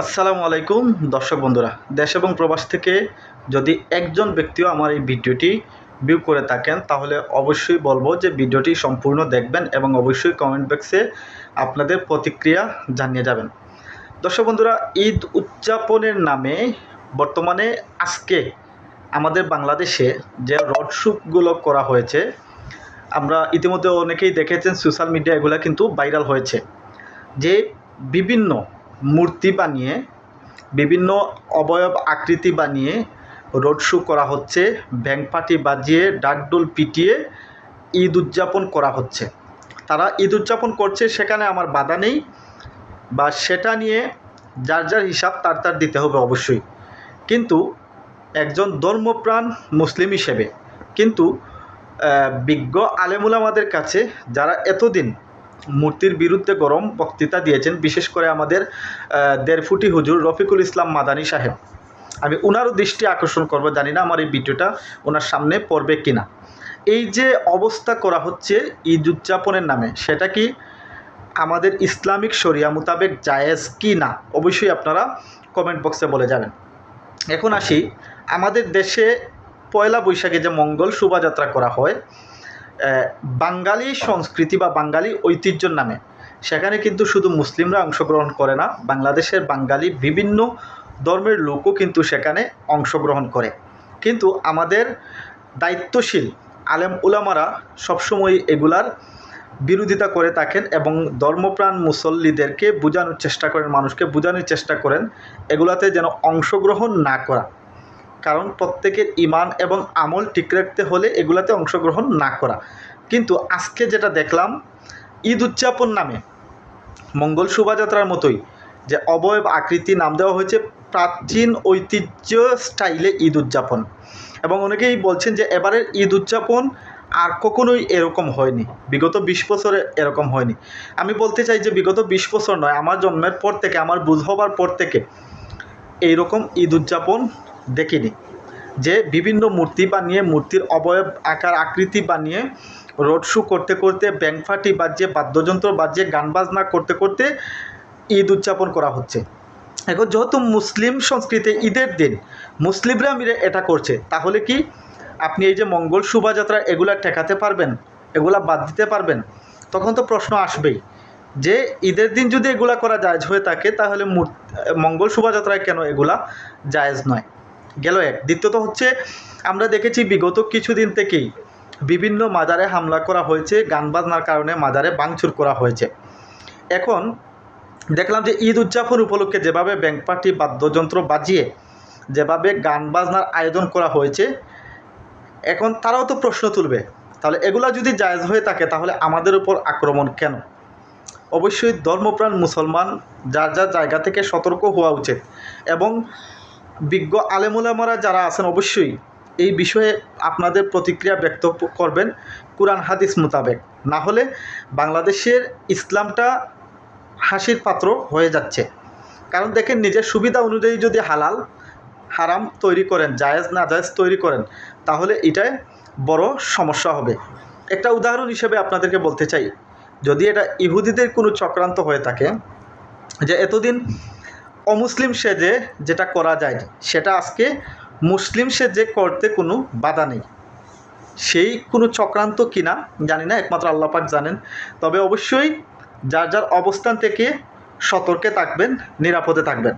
আসসালামু আলাইকুম, দর্শক বন্ধুরা। দেশ এবং প্রবাস থেকে যদি একজন ব্যক্তিও আমার এই ভিডিওটি ভিউ করে থাকেন, তাহলে অবশ্যই বলব যে ভিডিওটি সম্পূর্ণ দেখবেন এবং অবশ্যই কমেন্ট বক্সে আপনাদের প্রতিক্রিয়া জানিয়ে যাবেন। দর্শক বন্ধুরা, ঈদ উদযাপনের নামে বর্তমানে আজকে আমাদের বাংলাদেশে যে রড শ্যুটগুলো করা হয়েছে, আমরা ইতিমধ্যে অনেকেই দেখেছেন সোশ্যাল মিডিয়া এগুলো কিন্তু ভাইরাল হয়েছে। যে বিভিন্ন মূর্তি বানিয়ে, বিভিন্ন অবয়ব আকৃতি বানিয়ে রোড শো করা হচ্ছে ব্যাংক বাজিয়ে ডাকডোল পিটিয়ে ঈদ উদযাপন করা হচ্ছে। তারা ঈদ উদযাপন করছে সেখানে আমার বাধা নেই বা সেটা নিয়ে যার যার হিসাব তার তার দিতে হবে অবশ্যই। কিন্তু একজন ধর্মপ্রাণ মুসলিম হিসেবে, কিন্তু বিজ্ঞ আলেমুল আমাদের কাছে, যারা এতদিন মূর্তির বিরুদ্ধে গরম বক্তৃতা দিয়েছেন, বিশেষ করে আমাদের দেড় ফুটি হুজুর রফিকুল ইসলাম মাদানী সাহেব। আমি ওনারও দৃষ্টি আকর্ষণ করব, জানি না আমার এই ভিডিওটা ওনার সামনে পড়বে কিনা। এই যে অবস্থা করা হচ্ছে ঈদ উদযাপনের নামে, সেটা কি আমাদের ইসলামিক শরিয়া মোতাবেক জায়েজ কি না? অবশ্যই আপনারা কমেন্ট বক্সে বলে যাবেন। এখন আসি, আমাদের দেশে পয়লা বৈশাখে যে মঙ্গল শোভাযাত্রা করা হয় বাঙালি সংস্কৃতি বা বাঙালি ঐতিহ্যর নামে। সেখানে কিন্তু শুধু মুসলিমরা অংশগ্রহণ করে না, বাংলাদেশের বাঙালি বিভিন্ন ধর্মের লোকও কিন্তু সেখানে অংশগ্রহণ করে। কিন্তু আমাদের দায়িত্বশীল আলেম উলামারা সবসময় এগুলার বিরোধিতা করে থাকেন এবং ধর্মপ্রাণ মুসল্লিদেরকে বোঝানোর চেষ্টা করেন, মানুষকে বোঝানোর চেষ্টা করেন, এগুলাতে যেন অংশগ্রহণ না করা। কারণ প্রত্যেকের ইমান এবং আমল ঠিক রাখতে হলে এগুলাতে অংশগ্রহণ না করা। কিন্তু আজকে যেটা দেখলাম, ঈদ উদযাপন নামে মঙ্গল শোভাযাত্রার মতোই যে অবয়ব আকৃতি নাম দেওয়া হয়েছে প্রাচীন ঐতিহ্য স্টাইলে ঈদ উদযাপন। এবং অনেকেই বলছেন যে এবারের ঈদ উদযাপন আর কখনোই এরকম হয়নি। বিগত বিশ বছরে এরকম হয়নি। আমি বলতে চাই যে বিগত বিশ বছর নয়, আমার জন্মের পর থেকে, আমার বুঝ হবার পর থেকে এইরকম ঈদ উদযাপন দেখিনি। যে বিভিন্ন মূর্তি বানিয়ে, মূর্তির অবয়ব, আকার, আকৃতি বানিয়ে রোড শো করতে করতে ব্যাংক ফাটি বাজিয়ে, বাদ্যযন্ত্র বাজিয়ে, গান বাজনা করতে করতে ঈদ উদযাপন করা হচ্ছে। এখন যেহেতু মুসলিম সংস্কৃতি ঈদের দিন, মুসলিমরা মিলে এটা করছে। তাহলে কি আপনি এই যে মঙ্গল শোভাযাত্রা, এগুলা ঠেকাতে পারবেন? এগুলা বাদ দিতে পারবেন? তখন তো প্রশ্ন আসবেই। যে ঈদের দিন যদি এগুলা করা জায়জ হয়ে থাকে, তাহলে মঙ্গল শোভাযাত্রায় কেন এগুলা জায়জ নয়? গেল এক। দ্বিতীয়ত হচ্ছে, আমরা দেখেছি বিগত কিছুদিন থেকেই বিভিন্ন মাজারে হামলা করা হয়েছে, গান বাজনার কারণে মাজারে ভাঙচুর করা হয়েছে। এখন দেখলাম যে ঈদ উদযাপন উপলক্ষে যেভাবে ব্যাংক পার্টি বাদ্যযন্ত্র বাজিয়ে যেভাবে গান বাজনার আয়োজন করা হয়েছে, এখন তারাও তো প্রশ্ন তুলবে, তাহলে এগুলা যদি জায়েজ হয়ে থাকে তাহলে আমাদের উপর আক্রমণ কেন? অবশ্যই ধর্মপ্রাণ মুসলমান যার যার জায়গা থেকে সতর্ক হওয়া উচিত এবং বিজ্ঞ আলেমুলামারা যারা আছেন, অবশ্যই এই বিষয়ে আপনাদের প্রতিক্রিয়া ব্যক্ত করবেন কোরআন হাদিস মোতাবেক। না হলে বাংলাদেশের ইসলামটা হাসির পাত্র হয়ে যাচ্ছে। কারণ দেখেন, নিজের সুবিধা অনুযায়ী যদি হালাল, হারাম তৈরি করেন, জায়েজ না জায়েজ তৈরি করেন, তাহলে এটাই বড় সমস্যা হবে। একটা উদাহরণ হিসেবে আপনাদেরকে বলতে চাই। যদি এটা ইহুদিদের কোনো চক্রান্ত হয়ে থাকে, যে এতদিন অমুসলিম সেজে যেটা করা যায়, সেটা আজকে মুসলিম সেজে করতে কোনো বাধা নেই। সেই কোনো চক্রান্ত কিনা জানি না, একমাত্র আল্লাপাক জানেন। তবে অবশ্যই যার যার অবস্থান থেকে সতর্কে থাকবেন, নিরাপদে থাকবেন।